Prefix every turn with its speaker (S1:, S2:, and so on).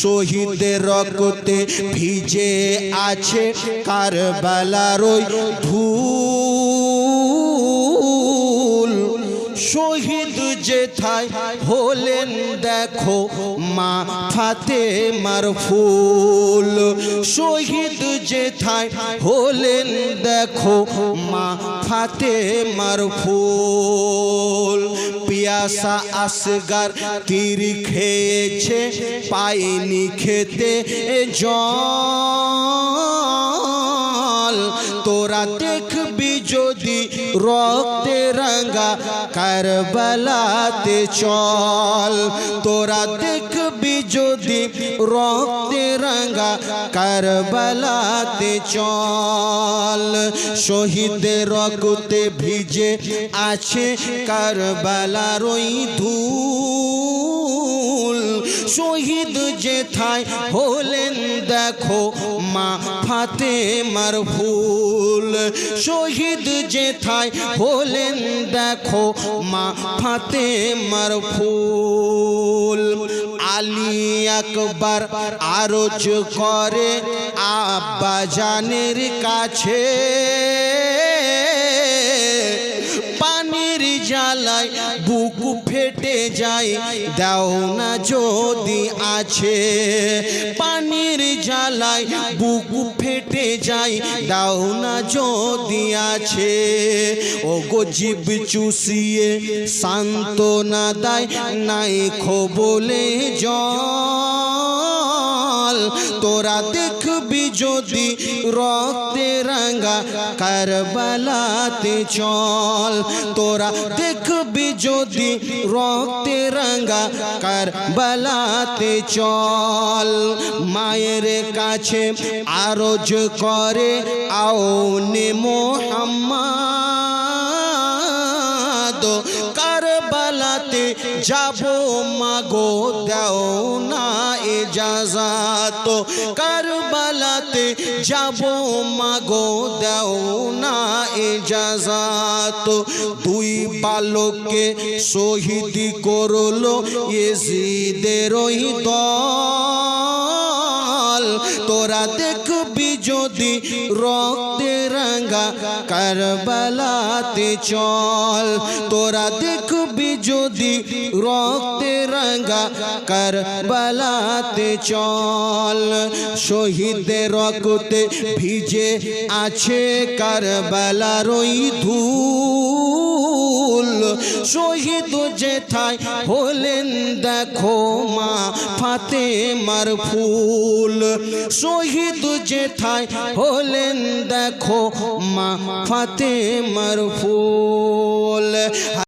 S1: শহীদের রক্তে ভিজে আছে কারবালার ওই ধূল। শহীদ যেথায় হলেন, দেখো মা ফাতে মার ফুল শহীদ যেথায় হলেন, দেখো মা ফাতে মার ফুল পিয়াসা আসগার তীর খেয়েছে, পাইনি খেতে জল। তোরা দেখবি যদি রক্তে রাঙ্গা কারবালাতে চল। তোরা দেখবি যদি রক্তে রাঙ্গা কারবালাতে চল শহীদের রক্তে ভিজে আছে কারবালার ওই ধূল। শহীদ যেথায় হলেন, দেখো মা ফাতে মার ফুল। শহীদ যেথায় হলেন, দেখো মা ফাতে মার ফুল। আলী আকবর আরজ করে আব্বা জানের কাছে। জ্বালায়, বুক ফেটে যায়। দাও না যদি আছে পানির জ্বালায়, বুক ফেটে যায়। দাও না যদি আছে ও গো জীব চুষিয়ে শান্ত না দেয়, নাই খো বলে খোবলে জল তোরা দেখবি যদি রক্তে রাঙ্গা কারবালাতে চল। তোরা দেখবি যদি রক্তে রাঙ্গা কারবালাতে চল। মায়ের কাছে আরজ করে আও নে মোহাম্মদ। কারবালাতে যাব, মাগো দাও না এজাজাত কারবালাতে যাব, মাগো দাও না এজাজাত দুই পালককে শহীদ করল ইয়েজিদের ওই দল। তোরা দেখবি যদি রক্তে রাঙ্গা কারবালাতে চল। তোরা দেখবি যদি রক্তে রাঙ্গা কারবালাতে চল। শহীদের রক্তে ভিজে আছে কারবালার ওই ধূল শহীদ যেথায় হলেন দেখো মা ফাতে মার ফুল। শহীদ যেথায় হলেন দেখো মা ফাতে মার ফুল।